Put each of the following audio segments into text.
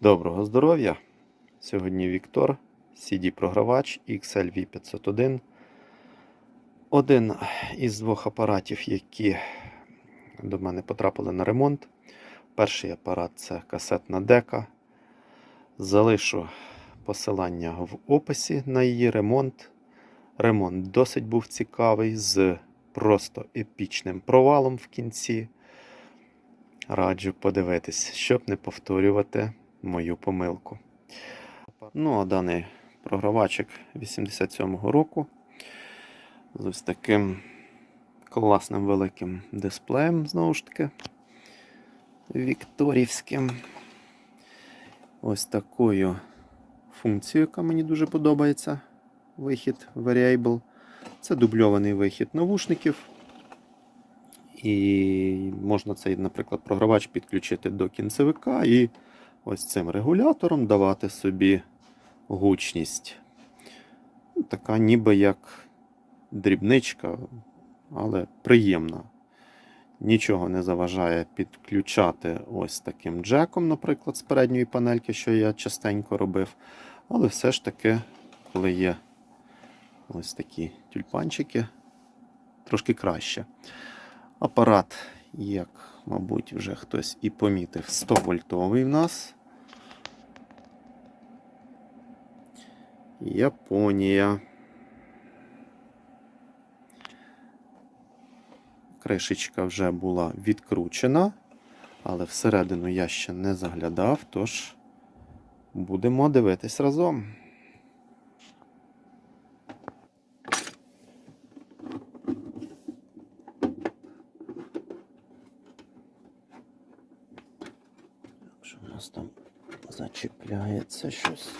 Доброго здоров'я! Сьогодні Віктор, CD-програвач XLV501. Один із двох апаратів, які до мене потрапили на ремонт. Перший апарат це касетна дека. Залишу посилання в описі на її ремонт. Ремонт досить був цікавий з просто епічним провалом в кінці. Раджу подивитись, щоб не повторювати мою помилку. Ну, а даний програвачик 87-го року з ось таким класним великим дисплеєм, знову ж таки, вікторівським. Ось такою функцією, яка мені дуже подобається. Вихід Variable. Це дубльований вихід навушників. І можна цей, наприклад, програвач підключити до кінцевика і ось цим регулятором давати собі гучність. Ну, Така ніби як дрібничка, але приємна. Нічого не заважає підключати ось таким джеком, наприклад, з передньої панельки, що я частенько робив. Але все ж таки, коли є ось такі тюльпанчики, трошки краще. Апарат, як, мабуть, вже хтось і помітив, 100 вольтовий в нас. Японія. Кришечка вже була відкручена, але всередину я ще не заглядав, тож будемо дивитись разом. Що у нас там зачіпляється щось?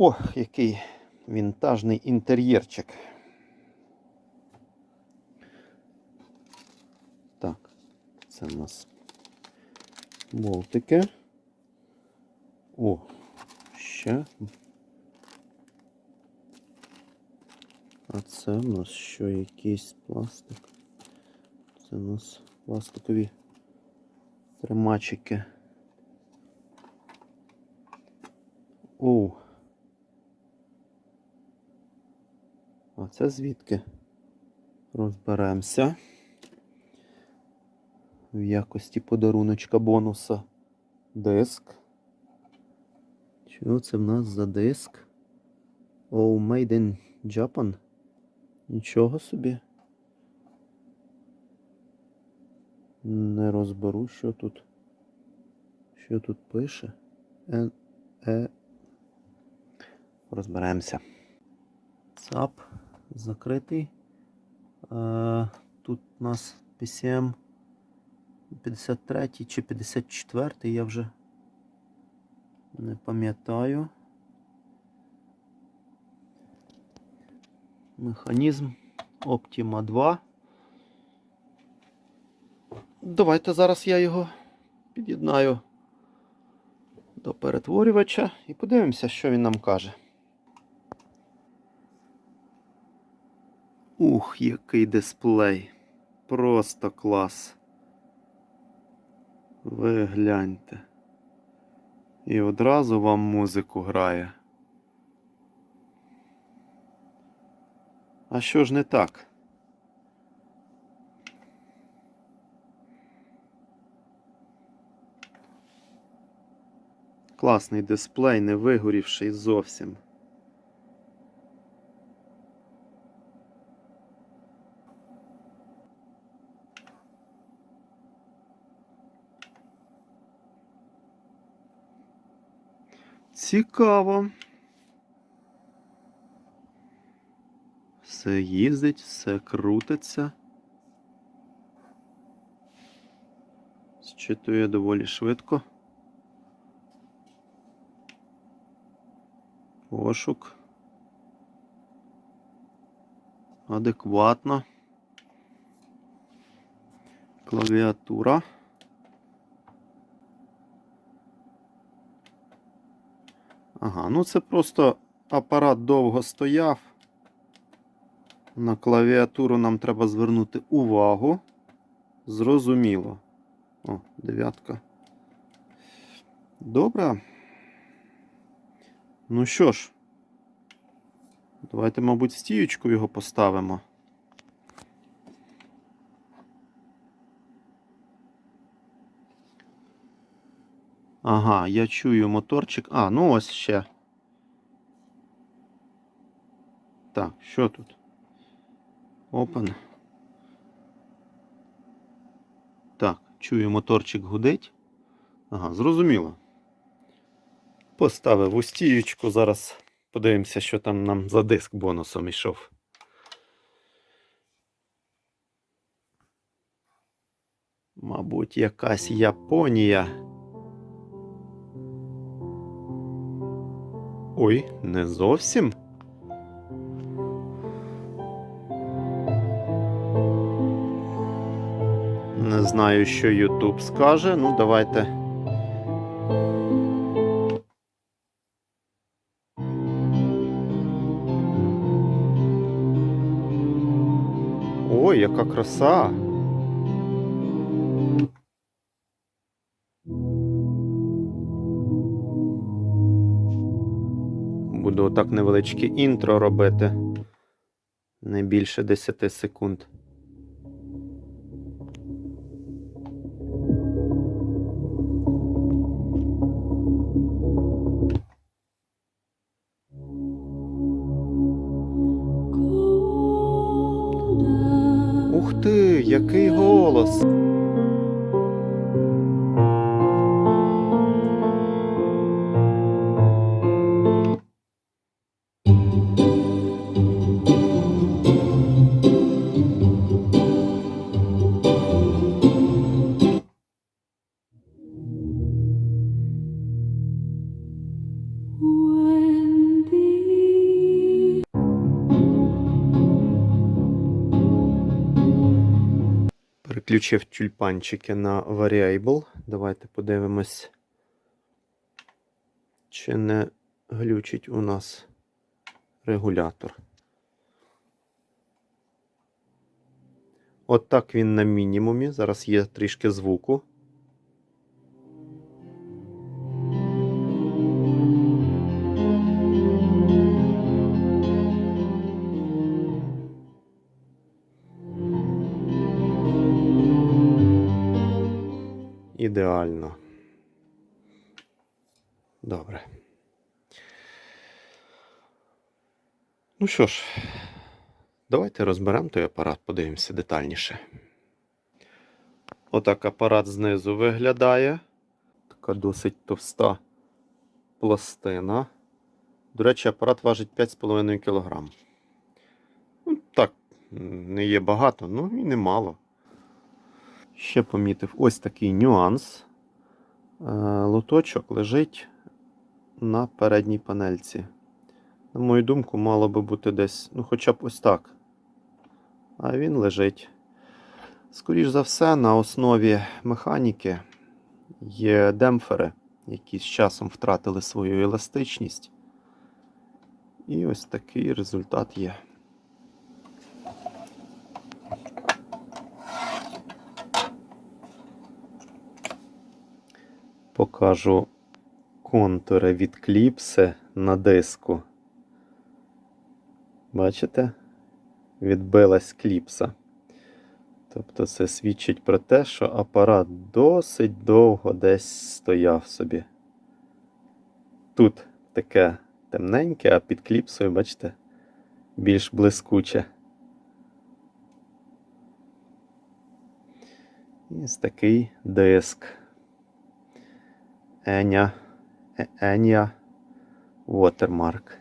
Ох, який вінтажний інтер'єрчик. Так, це у нас болтики. О, ще. А це у нас що якийсь пластик. Це у нас пластикові тримачики. Оу. А це звідки? Розберемося. В якості подаруночка бонуса диск. Що це в нас за диск? Oh, made in Japan. Нічого собі. Не розберу, що тут. Що тут пише? Е, е. Розберемося. ЦАП закритий. Е, тут у нас PCM 53 чи 54, я вже не пам'ятаю. Механізм Optima 2. Давайте зараз я його під'єднаю до перетворювача і подивимося, що він нам каже. Ух, який дисплей. Просто клас. Ви гляньте. І одразу вам музику грає. А що ж не так? Класний дисплей, не вигорівший зовсім. Цікаво. Все їздить, все крутиться. Зчитує доволі швидко. Пошук. Адекватно. Клавіатура. Ага, ну це просто апарат довго стояв. На клавіатуру нам треба звернути увагу. Зрозуміло. О, дев'ятка. Добре. Ну що ж, давайте, мабуть, стіючку його поставимо. Ага, я чую моторчик. А, ну ось ще. Так, що тут? Open. Так, чую, моторчик гудить. Ага, зрозуміло. Поставив у стіючку. Зараз подивимося, що там нам за диск бонусом йшов. Мабуть, якась Японія. Ой, не зовсім. Не знаю, що YouTube скаже. Ну, давайте. Ой, яка краса. Буду отак невеличке інтро робити. Не більше 10 секунд. Ух ти, який голос! Переключив тюльпанчики на Variable. Давайте подивимось, чи не глючить у нас регулятор. От так він на мінімумі. Зараз є трішки звуку. Ідеально. Добре. Ну що ж, давайте розберемо той апарат, подивимося детальніше. Отак апарат знизу виглядає. Така досить товста пластина. До речі, апарат важить 5,5 кг. Ну, так, не є багато, ну і не мало. Ще помітив ось такий нюанс. Е, Лоточок лежить на передній панельці. На мою думку, мало би бути десь, ну, хоча б ось так. А він лежить. Скоріш за все, на основі механіки є демпфери, які з часом втратили свою еластичність. І ось такий результат є. Покажу контури від кліпси на диску. Бачите? Відбилась кліпса. Тобто це свідчить про те, що апарат досить довго десь стояв собі. Тут таке темненьке, а під кліпсою, бачите, більш блискуче. І ось такий диск. Еня, Еня Watermark.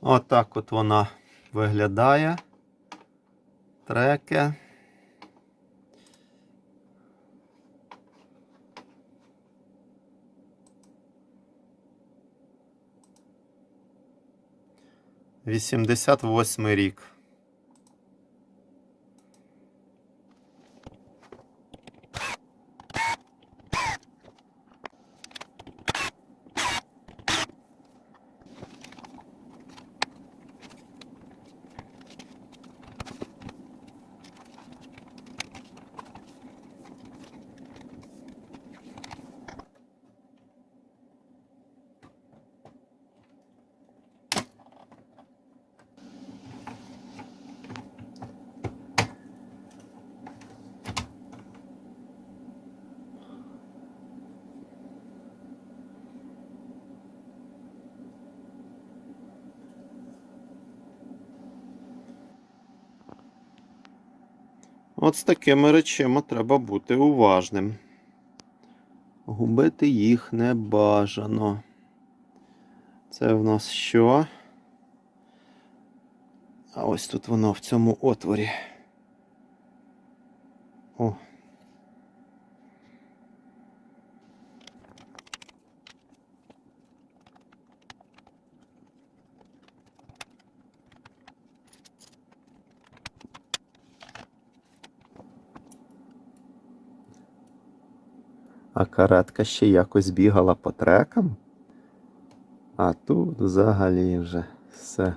Отак от вона виглядає. Треки. Вісімдесят восьмий рік. От з такими речима треба бути уважним. Губити їх не бажано. Це в нас що? А ось тут воно в цьому отворі. О. А каретка ще якось бігала по трекам. А тут взагалі вже все.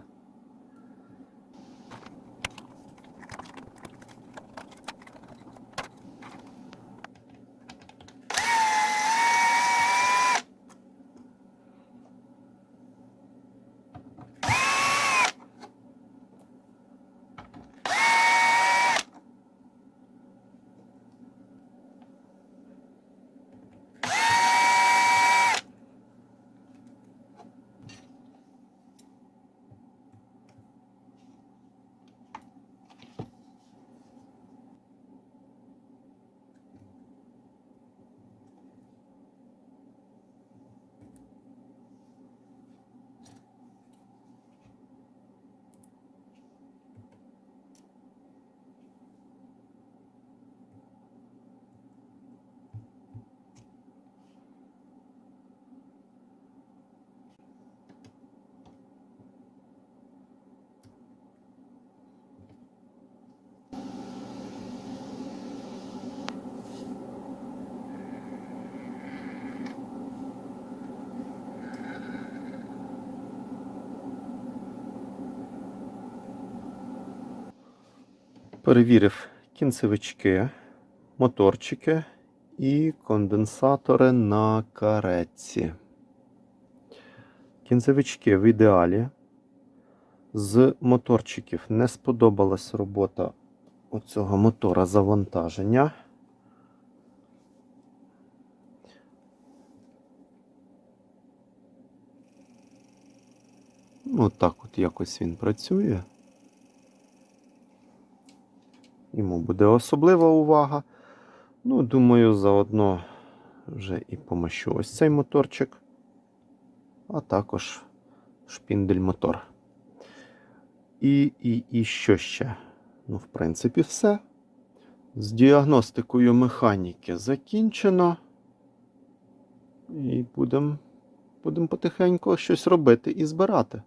Перевірив кінцевички, моторчики і конденсатори на каретці. Кінцевички в ідеалі. З моторчиків не сподобалась робота оцього мотора завантаження. Ну, так от якось він працює. Йому буде особлива увага. Ну, думаю, заодно вже і помощу ось цей моторчик, а також шпіндель мотор. І, і, і що ще? Ну, в принципі, все. З діагностикою механіки закінчено. І будемо будем потихеньку щось робити і збирати.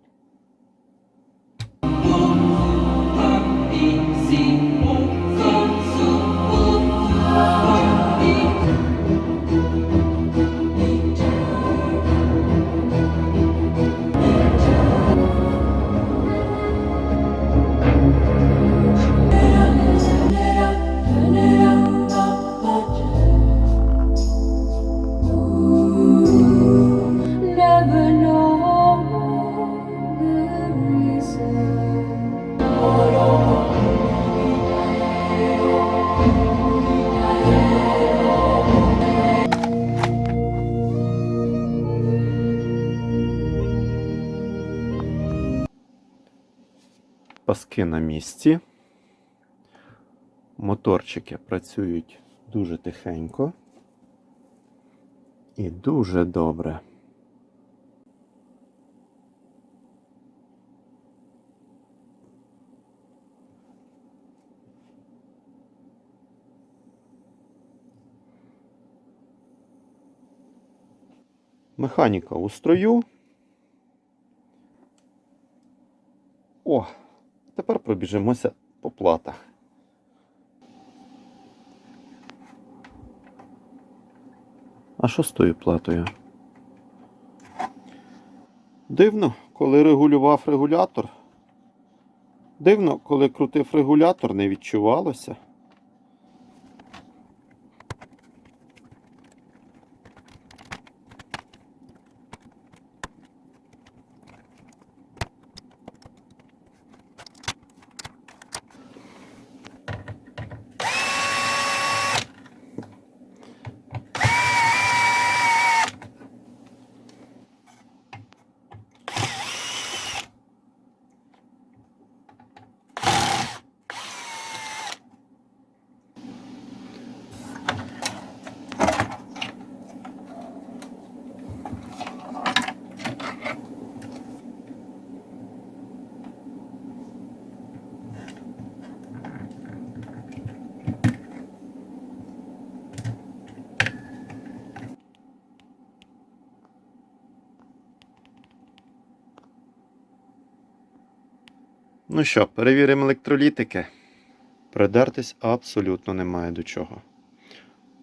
Паски на місці. Моторчики працюють дуже тихенько і дуже добре. Механіка у строю. О, тепер пробіжимося по платах. А що з тою платою? Дивно, коли регулював регулятор. Дивно, коли крутив регулятор, не відчувалося. Ну що, перевіримо електролітики. Придертись абсолютно немає до чого.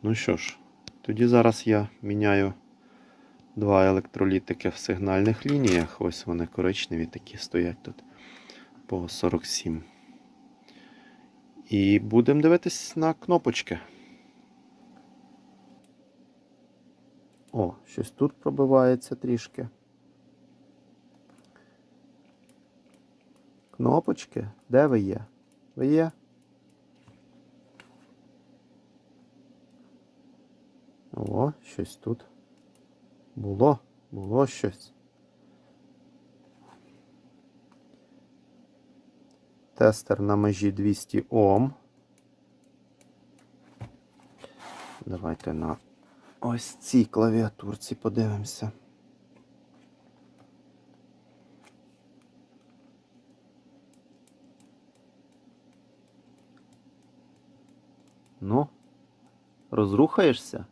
Ну що ж, тоді зараз я міняю два електролітики в сигнальних лініях. Ось вони коричневі такі стоять тут по 47. І будемо дивитись на кнопочки. О, щось тут пробивається трішки. Кнопочки? Де ви є? Ви є? О, щось тут. Було, було щось. Тестер на межі 200 Ом. Давайте на ось цій клавіатурці подивимося. Ну, розрухаєшся?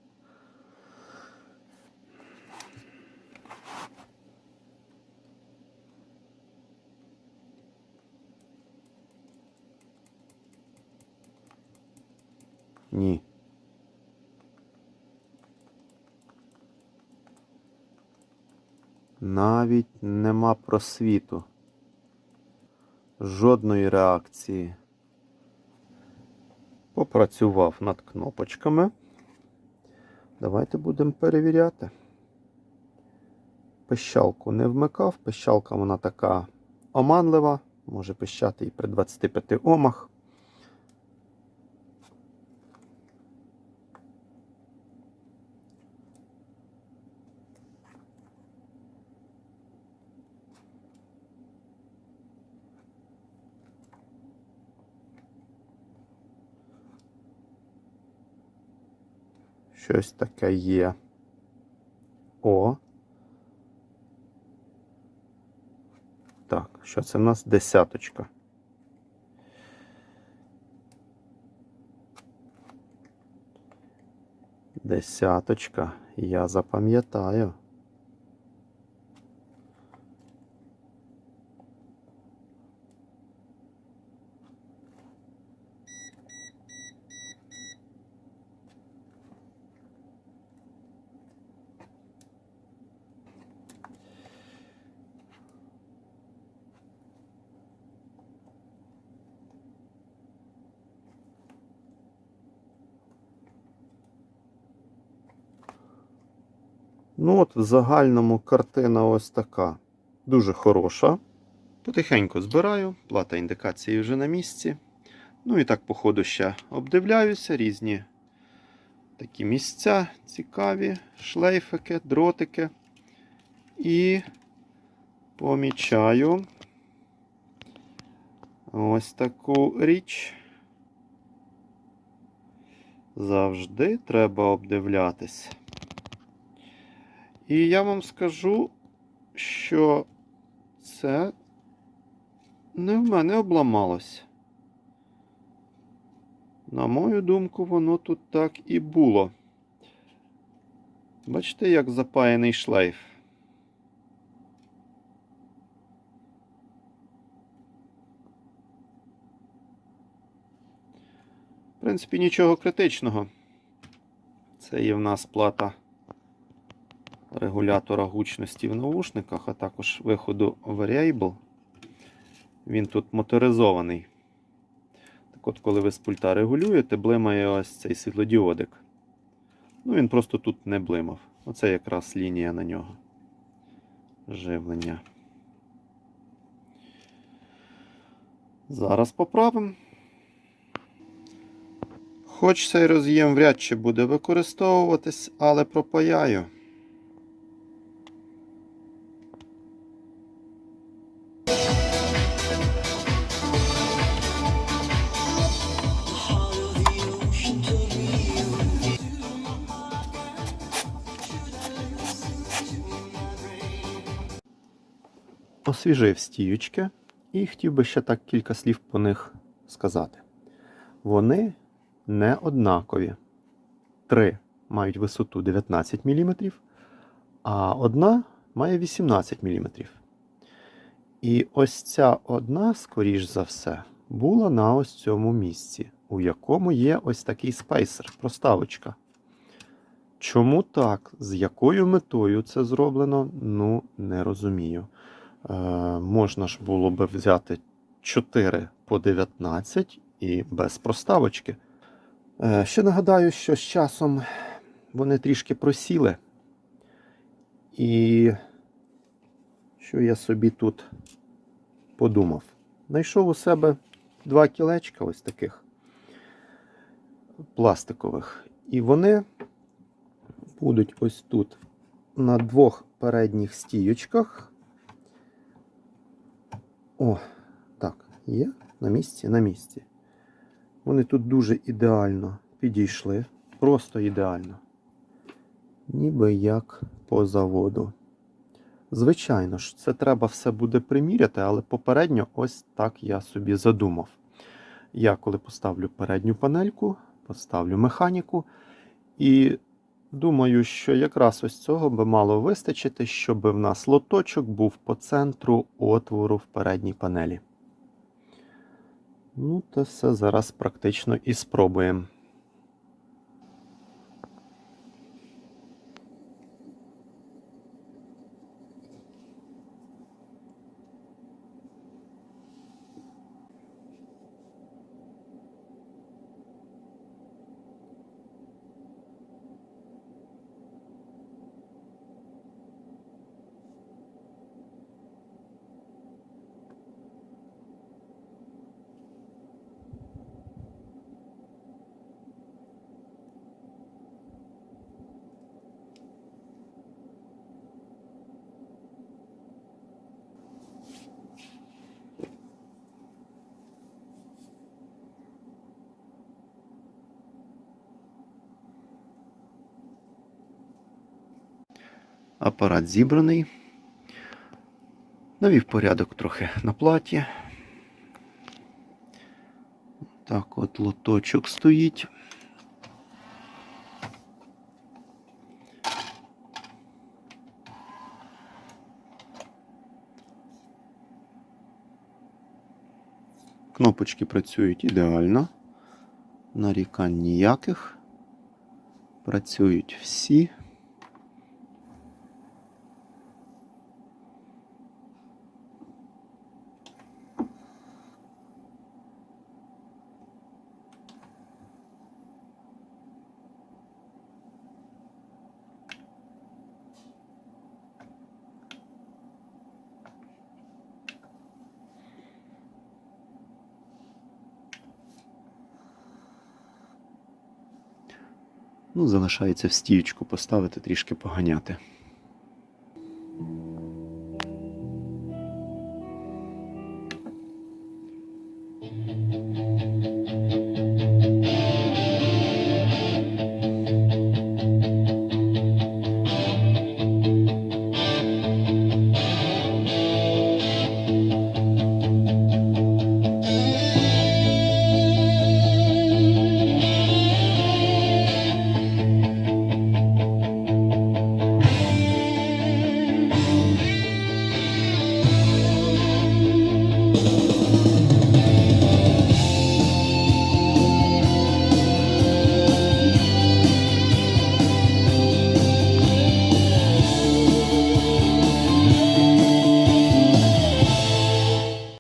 Ні. Навіть нема просвіту. Жодної реакції. Попрацював над кнопочками. Давайте будемо перевіряти. Пищалку не вмикав. Пищалка вона така оманлива, може пищати і при 25 омах. Щось таке є. О. Так, що це в нас? Десяточка. Десяточка. Я запам'ятаю. Ну от в загальному картина ось така. Дуже хороша. Потихеньку збираю, плата індикації вже на місці. Ну і так, по ходу ще обдивляюся, різні такі місця цікаві, шлейфики, дротики. І помічаю ось таку річ. Завжди треба обдивлятись. І я вам скажу, що це не в мене обламалось. На мою думку, воно тут так і було. Бачите, як запаяний шлейф. В принципі, нічого критичного. Це є в нас плата регулятора гучності в наушниках, а також виходу Variable. Він тут моторизований. Так от, коли ви з пульта регулюєте, блимає ось цей світлодіодик. Ну, він просто тут не блимав. Оце якраз лінія на нього. Живлення. Зараз поправимо. Хоч цей роз'єм вряд чи буде використовуватись, але пропаяю. Освіжив стіючки і хотів би ще так кілька слів по них сказати. Вони не однакові. Три мають висоту 19 мм, а одна має 18 мм. І ось ця одна, скоріш за все, була на ось цьому місці, у якому є ось такий спейсер, проставочка. Чому так? З якою метою це зроблено, ну не розумію. Е, можна ж було би взяти 4 по 19 і без проставочки. Е, ще нагадаю, що з часом вони трішки просіли. І що я собі тут подумав? Знайшов у себе два кілечка ось таких пластикових. І вони будуть ось тут на двох передніх стійочках. О, так, є на місці, на місці. Вони тут дуже ідеально підійшли, просто ідеально. Ніби як по заводу. Звичайно ж, це треба все буде приміряти, але попередньо ось так я собі задумав. Я коли поставлю передню панельку, поставлю механіку і думаю, що якраз ось цього би мало вистачити, щоб в нас лоточок був по центру отвору в передній панелі. Ну, то все зараз практично і спробуємо. Апарат зібраний. Навів порядок трохи на платі. Так от лоточок стоїть. Кнопочки працюють ідеально. Нарікань ніяких. Працюють всі. Ну, залишається в стіючку поставити, трішки поганяти.